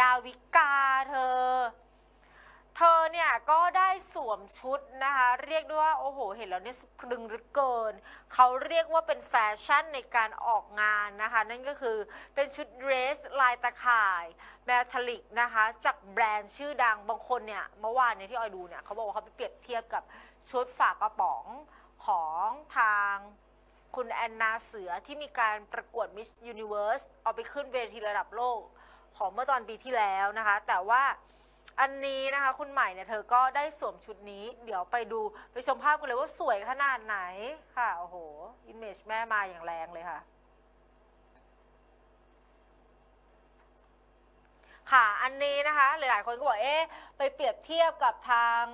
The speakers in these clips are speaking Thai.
ดาวิกาเธอ เธอเนี่ยก็ได้สวมชุดนะคะ เรียกได้ว่า โอ้โห เห็นแล้วเนี่ยสะพรึงเหลือเกิน เขาเรียกว่าเป็นแฟชั่นในการออกงานนะคะ นั่นก็คือเป็นชุดเดรสลายตะข่ายแมทลิกนะคะ จากแบรนด์ชื่อดังบางคนเนี่ย เมื่อวานเนี่ยที่ออยดูเนี่ยเขาบอกว่าเขาไปเปรียบเทียบกับชุดฝากระป๋องของทางคุณแอนนาเสือที่มีการประกวด Miss Universe เอาไปขึ้นเวทีระดับโลก ของเมื่อตอนปีที่แล้วนะคะ แต่ว่าอันนี้นะคะคุณใหม่เนี่ยเธอก็ได้สวมชุดนี้ เดี๋ยวไปดูไปชมภาพกันเลยว่าสวยขนาดไหนค่ะโอ้โหอิมเมจแม่มาอย่างแรงเลยค่ะค่ะ อันนี้นะคะ หลาย ๆ คนก็บอก เอ๊ะ ไปเปรียบเทียบกับทาง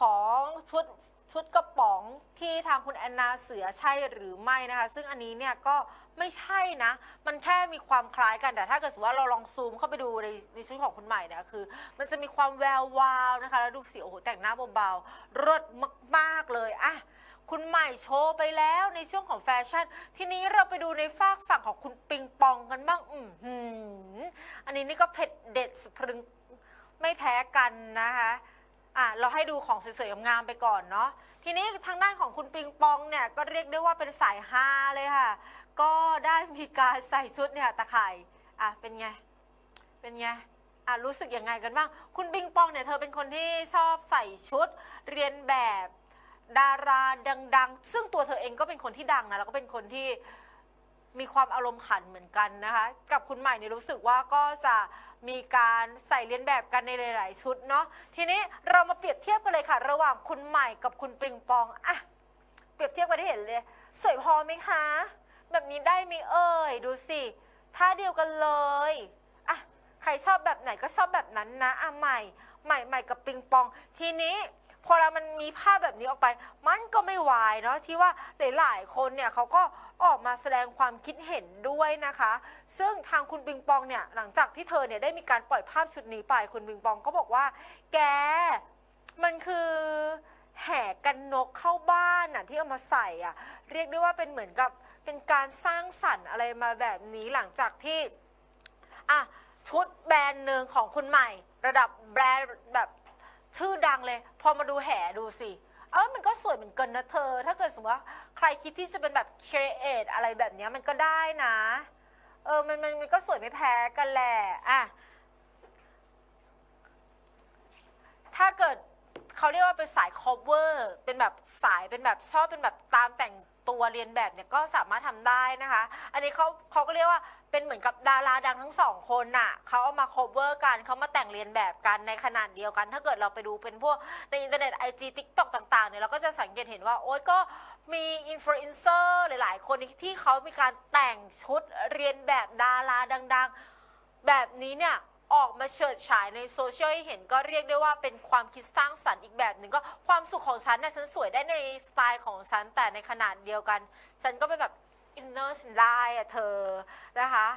ของชุด ชุดกระป๋องที่ทางคุณแอนนาเสือใช่หรือไม่นะคะ ซึ่งอันนี้เนี่ยก็ไม่ใช่นะ มันแค่มีความคล้ายกันแต่ถ้าเกิดสมมติว่าเราลองซูมเข้าไปดูในในชุดของคุณใหม่เนี่ยคือ มันจะมีความแวววาวนะคะ แล้วดูสิโอ้โหแต่งหน้าเบาๆรสมากๆเลยอะคุณใหม่โชว์ไปแล้วในช่วงของแฟชั่น ทีนี้เราไปดูในฝากฝั่งของคุณปิงปองกันบ้าง อือหืออันนี้นี่ก็เผ็ดเด็ดสะพรึงไม่แพ้กันนะคะ อะเราให้ดูของสวยๆงามๆไปก่อนเนาะทีนี้ทางด้านของคุณปิงปองเนี่ยก็เรียกได้ว่าเป็นสายฮาเลยค่ะ ก็ได้มีการใส่ชุดเนี่ยตะข่ายอะเป็นไง เป็นไงอะรู้สึกยังไงกันบ้าง คุณปิงปองเนี่ยเธอเป็นคนที่ชอบใส่ชุดเรียนแบบดาราดัง ๆ ซึ่งตัวเธอเองก็เป็นคนที่ดังนะแล้วก็เป็นคนที่ มีความอารมณ์ขันเหมือนกันนะคะ กับคุณใหม่เนี่ยรู้สึกว่าก็จะมีการใส่เรียนแบบกันในหลาย ๆ ชุดเนาะทีนี้เรามาเปรียบเทียบกันเลยค่ะ ระหว่างคุณใหม่กับคุณปิงปองอะเปรียบเทียบกันได้เห็นเลย สวยพอไหมคะ แบบนี้ได้ไหมเอ่ยดูสิท่าเดียวกันเลยอะใครชอบแบบไหนก็ชอบแบบนั้นนะอะใหม่ใหม่ใหม่กับปิงปอง ทีนี้ พอเรามันมีภาพแบบนี้ออกไป มันก็ไม่วายเนาะที่ว่าหลายๆคนเนี่ยเขาก็ออกมาแสดงความคิดเห็นด้วยนะคะ ซึ่งทางคุณปิงปองเนี่ยหลังจากที่เธอเนี่ยได้มีการปล่อยภาพชุดนี้ไปคุณปิงปองก็บอกว่า แกมันคือแห่กันนกเข้าบ้านน่ะที่เอามาใส่อะเรียกได้ว่าเป็นเหมือนกับเป็นการสร้างสรรค์อะไรมาแบบนี้หลังจากที่อะชุดแบรนด์หนึ่งของคุณใหม่ ระดับแบรนด์แบบ ชื่อดังเลย พอมาดูแห่ดูสิ เออมันก็สวยเหมือนกันนะเธอ ถ้าเกิดสมมติว่าใครคิดที่จะเป็นแบบครีเอทอะไรแบบนี้มันก็ได้นะ เออมันมันมันก็สวยไม่แพ้กันแหละอะถ้าเกิดเขาเรียกว่าเป็นสาย cover เป็นแบบสายเป็นแบบชอบเป็นแบบตามแต่ง ตัวเรียนแบบเนี่ยก็สามารถทำได้นะคะ อันนี้เขาเขาก็เรียกว่าเป็นเหมือนกับดาราดังทั้งสองคนน่ะเขาเอามา cover กันเขามาแต่งเรียนแบบกันในขนาดเดียวกัน ถ้าเกิดเราไปดูเป็นพวกในอินเทอร์เน็ต IG TikTok ต่างๆเนี่ยเราก็จะสังเกตเห็นว่า โอ๊ยก็มีอินฟลูเอนเซอร์หลายๆ คนที่เขามีการแต่งชุดเรียนแบบดาราดัง ๆ แบบนี้เนี่ย ออกมาเฉิดฉายในโซเชียลให้เห็นก็เรียกได้ว่าเป็นความคิดสร้างสรรค์อีกแบบหนึ่งก็ความสุขของฉันนี่ยฉันสวยได้ในสไตล์ของฉันแต่ในขนาดเดียวกัน ฉันก็เป็นแบบอินเนอร์ฉันได้อะเธอนะคะ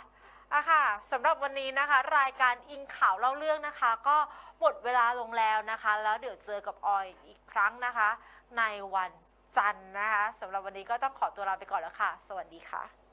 อะค่ะสำหรับวันนี้นะคะ รายการอิงข่าวเล่าเรื่องนะคะ ก็หมดเวลาลงแล้วนะคะ แล้วเดี๋ยวเจอกับออยอีกครั้งนะคะ ในวันจันทร์นะคะสำหรับวันนี้ก็ต้องขอตัวลาไปก่อนแล้วค่ะ สวัสดีค่ะ